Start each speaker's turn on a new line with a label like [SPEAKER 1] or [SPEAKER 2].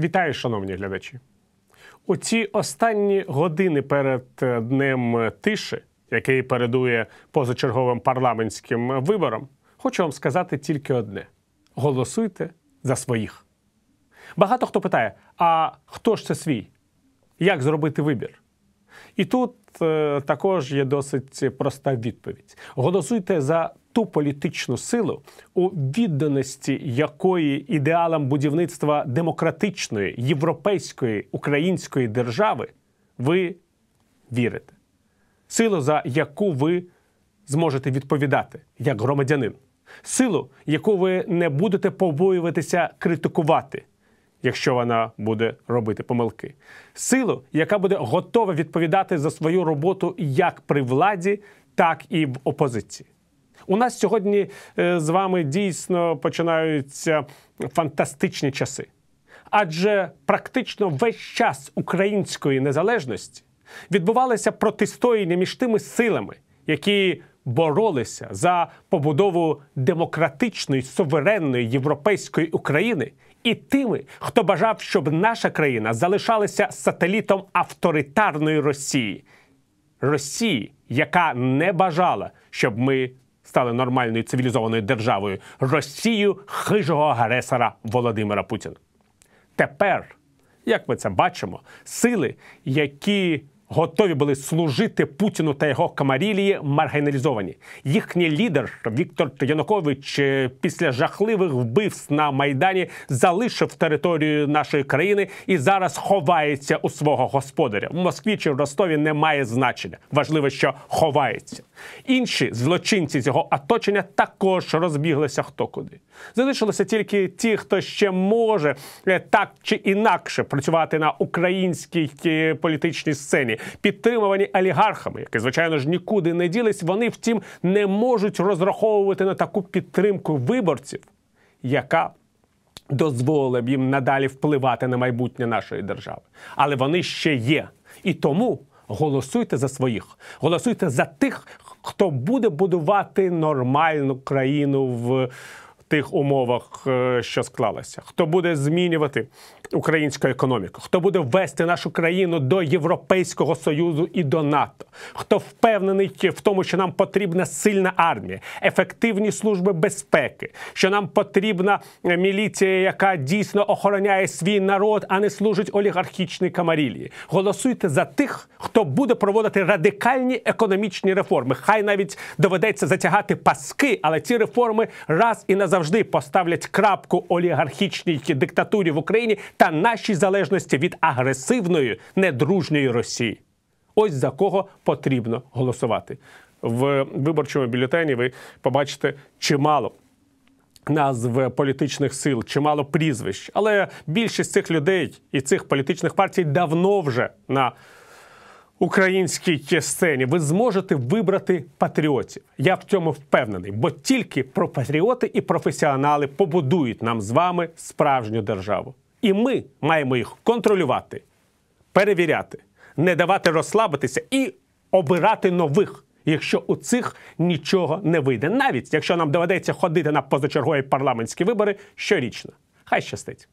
[SPEAKER 1] Вітаю, шановні глядачі. У ці останні години перед е, днем тиші, який передує позачерговим парламентським виборам, хочу вам сказати тільки одне: голосуйте за своїх. Багато хто питає: а хто ж це свій? Як зробити вибір? І тут е, також є досить проста відповідь: голосуйте за ту політичну силу, у відданості якої ідеалам будівництва демократичної, європейської української держави ви вірите. Силу, за яку ви зможете відповідати як громадянин, силу, яку ви не будете побоюватися критикувати якщо вона буде робити помилки, силу, яка буде готова відповідати за свою роботу як при владі, так і в опозиції. У нас сьогодні е, з вами дійсно починаються фантастичні часи. Адже практично весь час української незалежності відбувалися протистояння між тими силами, які боролися за побудову демократичної суверенної європейської України і тими, хто бажав, щоб наша країна залишалася сателітом авторитарної Росії, Росії, яка не бажала, щоб ми стали нормальною цивілізованою державою, Росію хижого агресора Володимира Путіна. Тепер, як ми це бачимо, сили, які готові були служити Путіну та його камарілії маргіналізовані. Їхній лідер Віктор Янукович е, після жахливих вбивств на майдані залишив територію нашої країни і зараз ховається у свого господаря. В Москві чи в Ростові немає значення. Важливо, що ховається. Інші злочинці з його оточення також розбіглися хто куди. Залишилися тільки ті, хто ще може е, так чи інакше працювати на українській е, політичній сцені, підтримувані олігархами, які звичайно ж нікуди не ділись. Вони втім не можуть розраховувати на таку підтримку виборців, яка дозволила б їм надалі впливати на майбутнє нашої держави. Але вони ще є. І тому голосуйте за своїх, голосуйте за тих, хто буде будувати нормальну країну в тих умовах, е, що склалися, хто буде змінювати українську економіку, хто буде ввести нашу країну до Європейського союзу і до НАТО, хто впевнений в тому, що нам потрібна сильна армія, ефективні служби безпеки, що нам потрібна міліція, яка дійсно охороняє свій народ, а не служить олігархічній камарілії. Голосуйте за тих, хто буде проводити радикальні економічні реформи. Хай навіть доведеться затягати паски, але ці реформи раз і назавжди поставлять крапку олігархічній диктатурі в Україні та нашій залежності від агресивної недружньої Росії. Ось за кого потрібно голосувати. В виборчому бюлетені ви побачите чимало. Назв політичних сил, чимало прізвищ, але більшість цих людей і цих політичних партій давно вже на українській сцені. Ви зможете вибрати патріотів. Я в цьому впевнений, бо тільки про патріоти і професіонали побудують нам з вами справжню державу. І ми маємо їх контролювати, перевіряти, не давати розслабитися і обирати нових, якщо у цих нічого не вийде, навіть якщо нам доведеться ходити на позачергові парламентські вибори щорічно. Хай щастить.